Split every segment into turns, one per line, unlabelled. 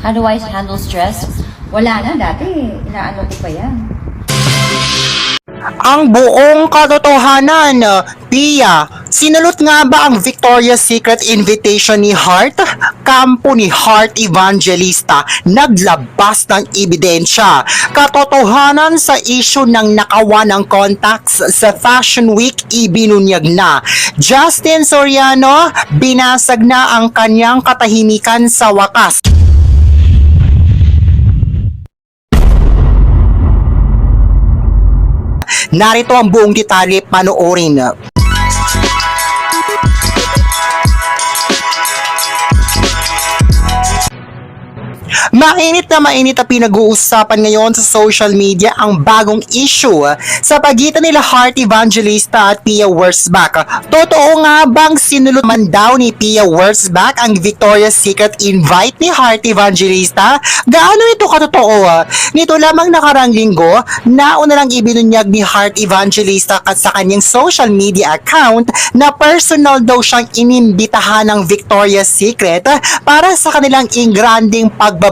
How do I handle stress? Wala na, dati. Inaano ko pa yan.
Ang buong katotohanan, Pia, sinulot nga ba ang Victoria's Secret invitation ni Hart? Kampo ni Hart Evangelista naglabas ng ebidensya. Katotohanan sa issue ng nakawa ng contacts sa Fashion Week ibinunyag na. Justin Soriano, binasag na ang kanyang katahimikan sa wakas. Narito ang buong detalye panoorin. Mainit na mainit na pinag-uusapan ngayon sa social media ang bagong issue sa pagitan nila Heart Evangelista at Pia Wurzbach. Totoo nga bang sinulot man daw ni Pia Wurzbach ang Victoria's Secret invite ni Heart Evangelista? Gaano ito katotoo? Nito lamang nakarang linggo, nauna lang ibinunyag ni Heart Evangelista at sa kanyang social media account na personal daw siyang inimbitahan ng Victoria's Secret para sa kanilang ingranding pagbabalik.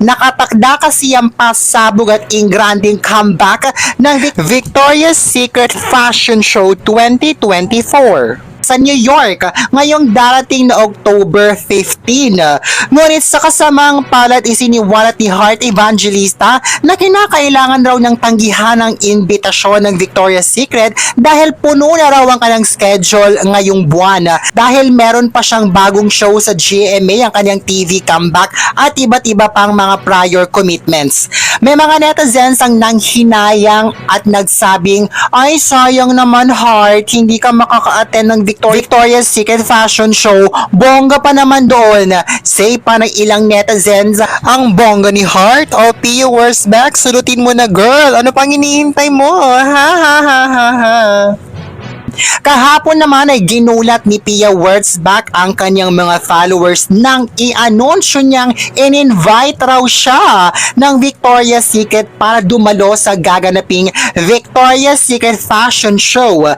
Nakatakda kasi ang pasabog at ingranding comeback ng Vic- Victoria's Secret Fashion Show 2024 sa New York ngayong darating na October 15. Ngunit sa kasamang palad isiniwalat ni Heart Evangelista na kinakailangan raw ng tanggihan ng imbitasyon ng Victoria's Secret dahil puno na raw ang kanyang schedule ngayong buwan dahil meron pa siyang bagong show sa GMA ang kanyang TV comeback at iba't iba pang mga prior commitments. May mga netizens ang nanghinayang at nagsabing, ay sayang naman Heart, hindi ka makaka-attend ng Victor- Victoria's Secret Fashion Show. Bongga pa naman doon. Say pa ng ilang netizens, ang bongga ni Heart o Pia Wurzbach, sulutin mo na girl. Ano pang hinihintay mo? Ha ha ha ha ha. Kahapon naman ay ginulat ni Pia Wurzbach ang kanyang mga followers nang i-anunsyo niyang in-invite raw siya ng Victoria's Secret para dumalo sa gaganaping Victoria's Secret Fashion Show.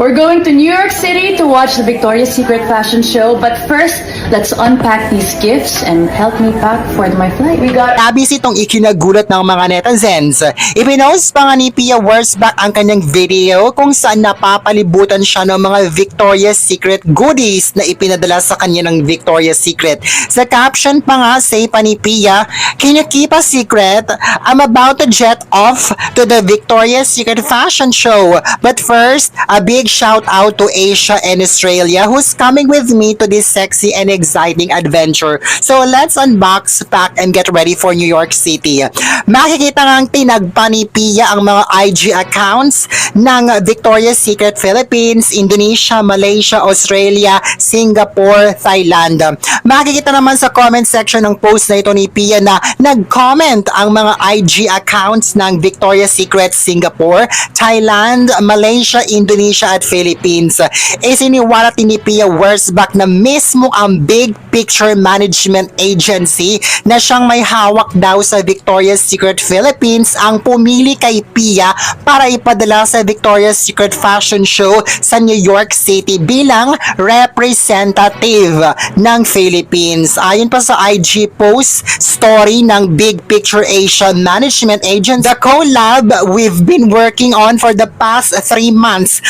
We're going to New York City to watch the Victoria's Secret fashion show, but first, let's unpack these gifts and help me pack for my flight. We got
Labis itong ikinagulat ng mga netizens. Ipinost pa nga ni Pia Wurzbach ang kanyang video kung saan napapalibutan siya ng mga Victoria's Secret goodies na ipinadala sa kanya ng Victoria's Secret. Sa caption pa nga, say pa ni Pia, Can you keep a secret? I'm about to jet off to the Victoria's Secret fashion show. But first, a big shout out to Asia and Australia who's coming with me to this sexy and exciting adventure. So let's unbox, pack, and get ready for New York City. Makikita ngang tinagpa ni Pia ang mga IG accounts ng Victoria's Secret Philippines, Indonesia, Malaysia, Australia, Singapore, Thailand. Makikita naman sa comment section ng post na ito ni Pia na nag-comment ang mga IG accounts ng Victoria's Secret Singapore, Thailand, Malaysia, Indonesia at Philippines. Isiniwalat ni Pia Wurzbach na mismo ang Big Picture Management Agency na siyang may hawak daw sa Victoria's Secret Philippines ang pumili kay Pia para ipadala sa Victoria's Secret Fashion Show sa New York City bilang representative ng Philippines. Ayon pa sa IG post story ng Big Picture Asian Management Agency, the collab we've been working on for the past three months,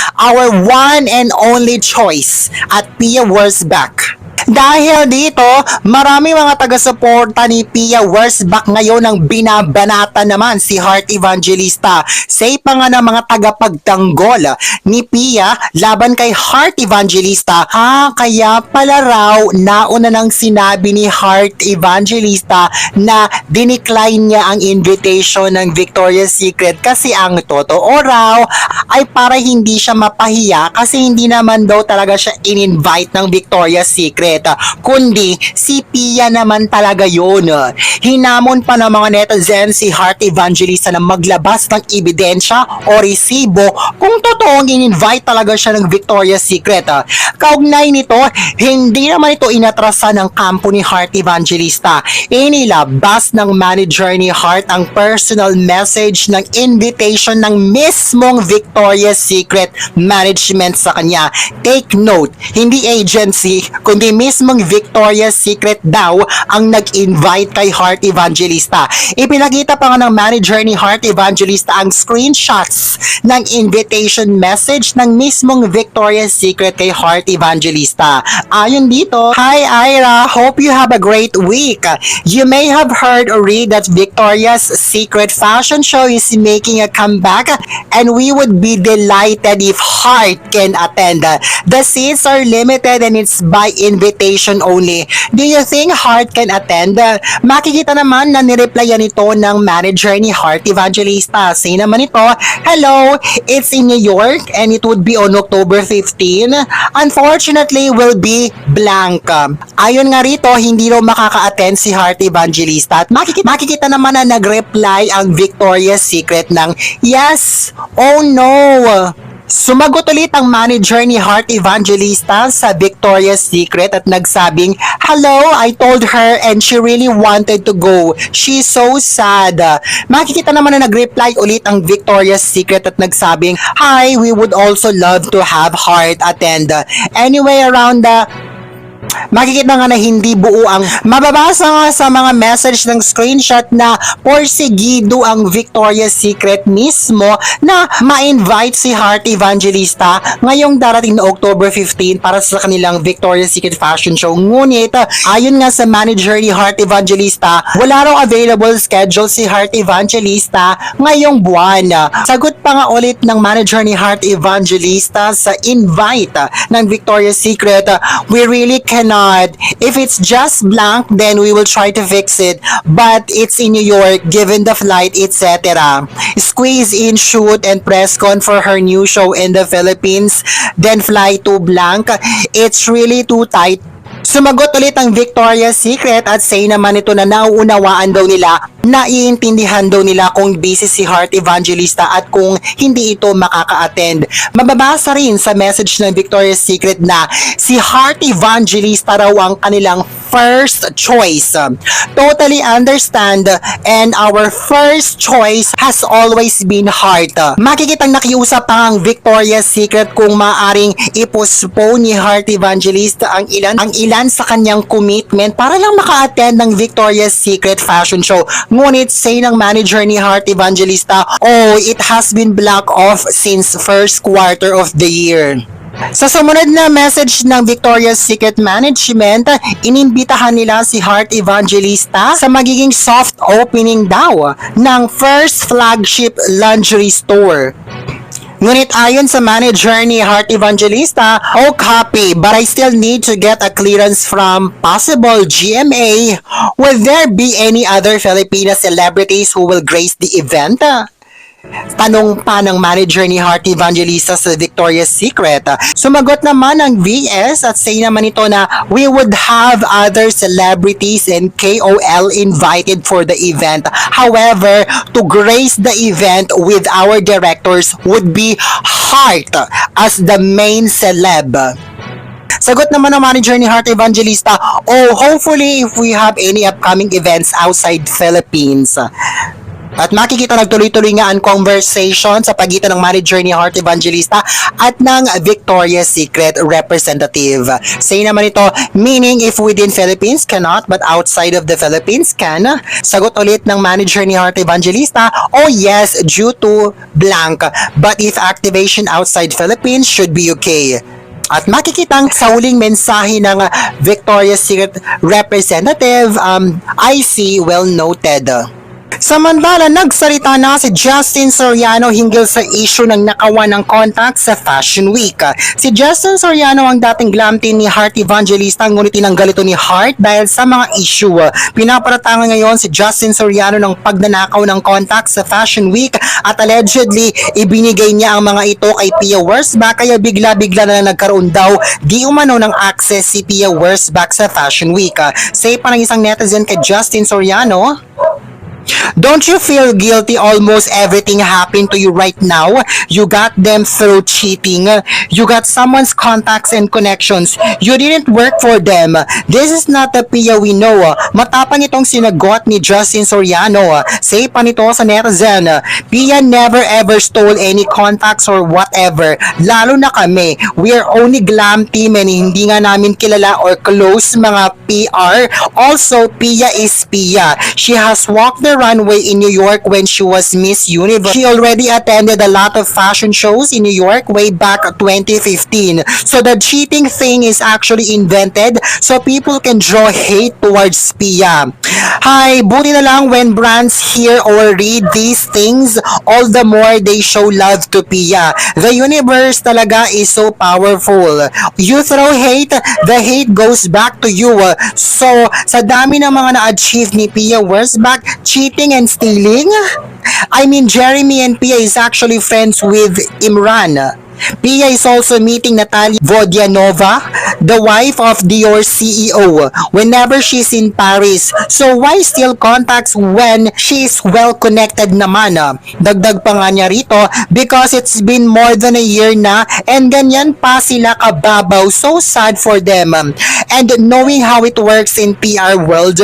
one and only choice at Pia Wurzbach. Dahil dito, marami mga taga-suporta ni Pia Wurzbach ngayon ang binabanata naman si Heart Evangelista. Say pa nga ng mga tagapagtanggol ni Pia laban kay Heart Evangelista. Ah, kaya pala raw nauna nang sinabi ni Heart Evangelista na dinicline niya ang invitation ng Victoria's Secret kasi ang totoo raw ay para hindi siya mapahiya kasi hindi naman daw talaga siya in-invite ng Victoria's Secret kundi si Pia naman talaga yun. Hinamon pa ng mga netizens si Heart Evangelista na maglabas ng ebidensya o resibo kung totoong in-invite talaga siya ng Victoria's Secret. Kaugnay nito, hindi naman ito inatrasan ng kampo ni Heart Evangelista. Inilabas ng manager ni Heart ang personal message ng invitation ng mismong Victoria's Secret management sa kanya. Take note, hindi agency, kundi mismong Victoria's Secret daw ang nag-invite kay Heart Evangelista. Ipinakita pa nga ng manager ni Heart Evangelista ang screenshots ng invitation message ng mismong Victoria's Secret kay Heart Evangelista. Ayon dito, Hi Ira, hope you have a great week. You may have heard or read that Victoria's Secret fashion show is making a comeback and we would be delighted if Heart can attend. The seats are limited and it's by invitation only. Do you think Heart can attend? Makikita naman na nireplyan ito ng manager ni Heart Evangelista. Say naman ito, Hello, it's in New York and it would be on October 15. Unfortunately, will be blank. Ayon nga rito, hindi raw makaka-attend si Heart Evangelista at makikita, makikita naman na nag-reply ang Victoria's Secret ng Yes, oh no. Sumagot ulit ang manager ni Heart Evangelista sa Victoria's Secret at nagsabing, Hello, I told her and she really wanted to go. She's so sad. Makikita naman na nag-reply ulit ang Victoria's Secret at nagsabing, Hi, we would also love to have Heart attend. Anyway, around the makikita nga na hindi buo ang mababasa nga sa mga message ng screenshot na porsigido ang Victoria's Secret mismo na ma-invite si Heart Evangelista ngayong darating na October 15 para sa kanilang Victoria's Secret Fashion Show. Ngunit, ayon nga sa manager ni Heart Evangelista, wala raw available schedule si Heart Evangelista ngayong buwan. Sagot pa nga ulit ng manager ni Heart Evangelista sa invite ng Victoria's Secret, we really cannot. If it's just blank, then we will try to fix it. But it's in New York, given the flight, etc. Squeeze in, shoot, and press con for her new show in the Philippines, then fly to blank. It's really too tight Sumagot ulit ang Victoria's Secret at say naman ito na nauunawaan daw nila, naiintindihan daw nila kung busy si Heart Evangelista at kung hindi ito makaka-attend. Mababasa rin sa message ng Victoria's Secret na si Heart Evangelista raw ang kanilang first choice. Totally understand and our first choice has always been Heart. Makikitang nakiusap ang Victoria's Secret kung maaring ipostpone ni Heart Evangelista ang ilan ang ilan sa kanyang commitment para lang maka-attend ng Victoria's Secret Fashion Show. Ngunit say ng manager ni Heart Evangelista, oh, it has been blocked off since first quarter of the year. Sa sumunod na message ng Victoria's Secret Management, inimbitahan nila si Heart Evangelista sa magiging soft opening daw ng first flagship lingerie store. Ngunit ayon sa manager ni Heart Evangelista, oh copy, but I still need to get a clearance from possible GMA. Will there be any other Filipina celebrities who will grace the event? Tanong pa ng manager ni Heart Evangelista sa Victoria's Secret. Sumagot naman ang VS at say naman ito na we would have other celebrities and KOL invited for the event. However, to grace the event with our directors would be Heart as the main celeb. Sagot naman ng manager ni Heart Evangelista, oh, hopefully if we have any upcoming events outside Philippines. At makikita nagtuloy-tuloy nga ang conversation sa pagitan ng manager ni Heart Evangelista at ng Victoria's Secret representative. Say naman ito, meaning if within Philippines cannot but outside of the Philippines can. Sagot ulit ng manager ni Heart Evangelista, oh yes, due to blank. But if activation outside Philippines should be okay. At makikitang sa huling mensahe ng Victoria's Secret representative, um, I see well noted. Samantala, nagsalita na si Justin Soriano hinggil sa issue ng nakawan ng contact sa Fashion Week. Si Justin Soriano ang dating glam teen ni Heart Evangelista ngunit tinanggal ito ni Heart dahil sa mga issue. Pinaparatangan ngayon si Justin Soriano ng pagnanakaw ng contact sa Fashion Week at allegedly ibinigay niya ang mga ito kay Pia Wurzbach kaya bigla-bigla na lang nagkaroon daw di umano ng access si Pia Wurzbach sa Fashion Week. Say pa ng isang netizen kay Justin Soriano, Don't you feel guilty almost everything happened to you right now? You got them through cheating. You got someone's contacts and connections. You didn't work for them. This is not the Pia we know. Matapang itong sinagot ni Justin Soriano. Say pa nito sa netizen. Pia never ever stole any contacts or whatever. Lalo na kami. We are only glam team and hindi nga namin kilala or close mga PR. Also, Pia is Pia. She has walked the runway in New York when she was Miss Universe. She already attended a lot of fashion shows in New York way back 2015. So the cheating thing is actually invented so people can draw hate towards Pia. Hi, buti na lang when brands hear or read these things, all the more they show love to Pia. The universe talaga is so powerful. You throw hate, the hate goes back to you. So, sa dami ng mga na-achieve ni Pia Wurzbach, cheating and stealing? I mean, Jeremy and Pia is actually friends with Imran. Pia is also meeting Natalia Vodyanova, the wife of Dior CEO, whenever she's in Paris. So why still contacts when she's well connected naman? Dagdag pa nga niya rito because it's been more than a year na and ganyan pa sila kababaw. So sad for them. And knowing how it works in PR world,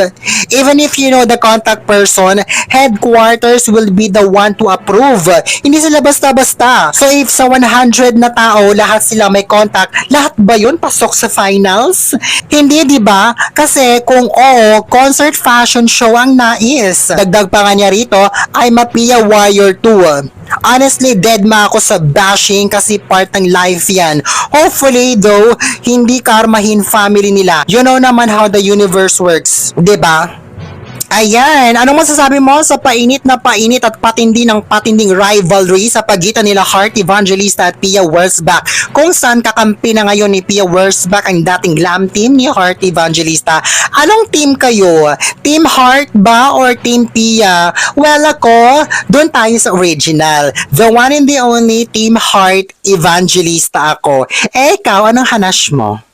even if you know the contact person, headquarters will be the one to approve. Hindi sila basta-basta. So if sa 100 na tao, lahat sila may contact, lahat ba yun pasok sa finals? Hindi, di ba? Kasi kung oo, concert fashion show ang nais. Dagdag pa nga niya rito, I'm a Warrior too. Honestly, dead ma ako sa bashing kasi part ng life yan. Hopefully, though, hindi karmahin family nila. You know naman how the universe works, di ba? Ayan, anong masasabi mo sa painit na painit at patindi ng patinding rivalry sa pagitan nila Heart Evangelista at Pia Wurzbach kung saan kakampi na ngayon ni Pia Wurzbach ang dating glam team ni Heart Evangelista. Anong team kayo? Team Heart ba or Team Pia? Well ako, doon tayo sa original. The one and the only Team Heart Evangelista ako. Eh ikaw, anong hanash mo?